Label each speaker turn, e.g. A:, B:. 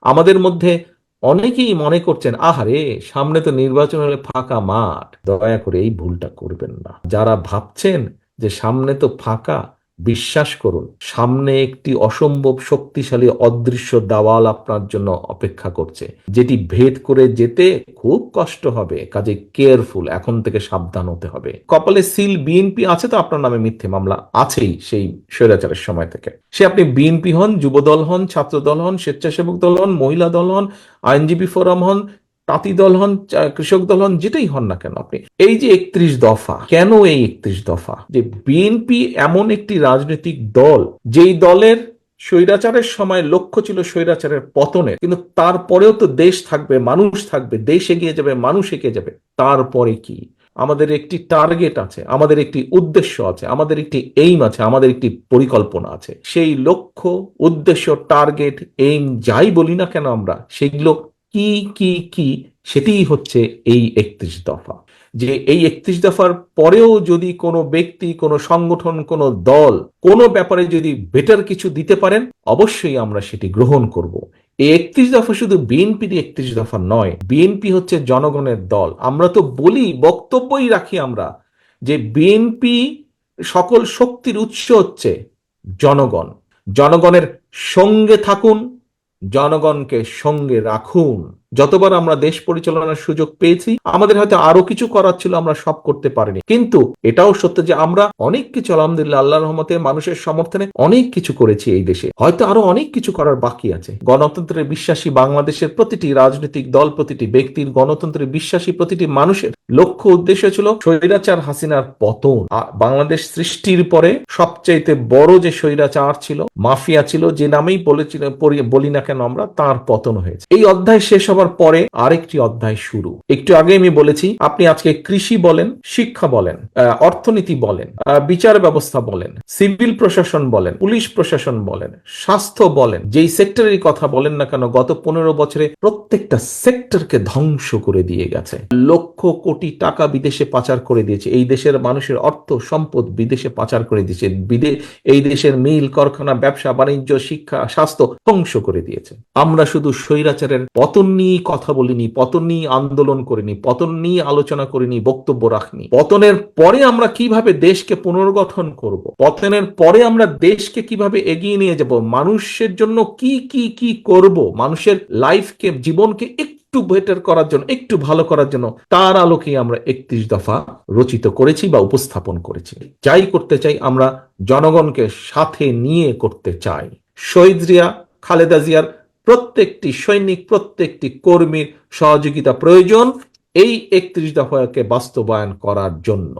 A: আমাদের মধ্যে অনেকেই মনে করছেন, আহারে, সামনে তো নির্বাচন হলে ফাঁকা মাঠ। দয়া করে এই ভুলটা করবেন না। যারা ভাবছেন যে সামনে তো ফাঁকা বিশ্বাস করুন, সামনে একটি অসম্ভব শক্তিশালী অদৃশ্য দাওয়াল আপনার জন্য অপেক্ষা করছে। যেটি ভেদ করে যেতে খুব কষ্ট হবে, কাজে কেয়ারফুল, এখন থেকে সাবধান হতে হবে। কপালে সিল বিএনপি আছে তো আপনার নামে মিথ্যে মামলা আছেই সেই স্বৈরাচারের সময় থেকে। সে আপনি বিএনপি হন, যুবদল হন, ছাত্রদল হন, স্বেচ্ছাসেবক দল হন, মহিলা দল হন, আইনজীবী ফোরাম হন তাঁতি দল হন কৃষক দল হন, যেটাই হন না কেন আপনি। এই যে একত্রিশ দফা, কেন এই একত্রিশ দফা? যে বিএনপি এমন একটি রাজনৈতিক দল, যেই দলের স্বৈরাচারের সময় লক্ষ্য ছিল স্বৈরাচারের পতনের, কিন্তু তারপরেও তো দেশ থাকবে, মানুষ থাকবে, দেশ এগিয়ে যাবে, মানুষ এগিয়ে যাবে। তারপরে কি? আমাদের একটি টার্গেট আছে, আমাদের একটি উদ্দেশ্য আছে, আমাদের একটি এইম আছে, আমাদের একটি পরিকল্পনা আছে। সেই লক্ষ্য, উদ্দেশ্য, টার্গেট এইম যাই বলি না কেন আমরা, সেগুলো কি কি কি? সেটিই হচ্ছে এই একত্রিশ দফা। যে এই একত্রিশ দফার পরেও যদি কোনো ব্যক্তি, কোনো সংগঠন, কোনো দল কোনো ব্যাপারে যদি বেটার কিছু দিতে পারেন, অবশ্যই আমরা সেটি গ্রহণ করব। এই একত্রিশ দফা শুধু বিএনপির একত্রিশ দফা নয় বিএনপি হচ্ছে জনগণের দল। আমরা তো বলি, বক্তব্যই রাখি আমরা যে বিএনপি সকল শক্তির উৎস হচ্ছে জনগণ। জনগণের সঙ্গে থাকুন জনগণকে সঙ্গে রাখুন। যতবার আমরা দেশ পরিচালনার সুযোগ পেয়েছি, আমাদের হয়তো আরও কিছু করার ছিল, আমরা সব করতে পারিনি। কিন্তু এটাও সত্য যে আমরা অনেক কিছু, আলহামদুলিল্লাহ আল্লাহ রহমতে, মানুষের সমর্থনে অনেক কিছু করেছি এই দেশে। হয়তো আরও অনেক কিছু করার বাকি আছে। গণতন্ত্রে বিশ্বাসী বাংলাদেশের প্রতিটি রাজনৈতিক দল, প্রতিটি ব্যক্তির গণতন্ত্রে বিশ্বাসী প্রতিটি মানুষের লক্ষ্য উদ্দেশ্য ছিল স্বৈরাচার হাসিনার পতন। বাংলাদেশ সৃষ্টির পরে সবচাইতে বড় যে স্বৈরাচার ছিল, মাফিয়া ছিল, যে নামেই বলেছিল বলি না কেন আমরা, তার পতন হয়েছে। এই অধ্যায় শেষ হবার পরে আরেকটি অধ্যায় শুরু। একটু আগে আমি বলেছি, আপনি আজকে কৃষি বলেন, শিক্ষা বলেন অর্থনীতি বলেন বিচার ব্যবস্থা বলেন, সিভিল প্রশাসন বলেন, পুলিশ প্রশাসন বলেন, স্বাস্থ্য বলেন, যেই সেক্টরের কথা বলেন না কেন, গত পনেরো বছরে প্রত্যেকটা সেক্টরকে ধ্বংস করে দিয়ে গেছে। লক্ষ কোটি টাকা বিদেশে পাচার করে দিয়েছে। এই দেশের মানুষের অর্থ সম্পদ বিদেশে পাচার করে দিয়েছে। বিদে, এই দেশের মিল, কারখানা, ব্যবসা, বাণিজ্য, শিক্ষা, স্বাস্থ্য ধ্বংস করে দিয়েছে। আমরা শুধু স্বৈরাচারের পতন নিয়ে কথা বলিনি, পতন নিয়ে আন্দোলন করিনি, পতন নিয়ে আলোচনা করিনি, বক্তব্য রাখনি। পতনের পরে আমরা কীভাবে দেশকে পুনর্গঠন করব? পতনের পরে আমরা দেশকে কীভাবে এগিয়ে নিয়ে যাব? মানুষের জন্য কি কি কি করব? মানুষের লাইফকে, জীবনকে একটু বেটার করার জন্য, একটু ভালো করার জন্য তার আলোকে আমরা একত্রিশ দফা রচিত করেছি বা উপস্থাপন করেছি। যাই করতে চাই, আমরা জনগণকে সাথে নিয়ে করতে চাই। শহীদ জিয়া, খালেদা জিয়ার প্রত্যেকটি সৈনিক প্রত্যেকটি কর্মীর সহযোগিতা প্রয়োজন। এই একত্রিশ দফাকে বাস্তবায়ন করার জন্য।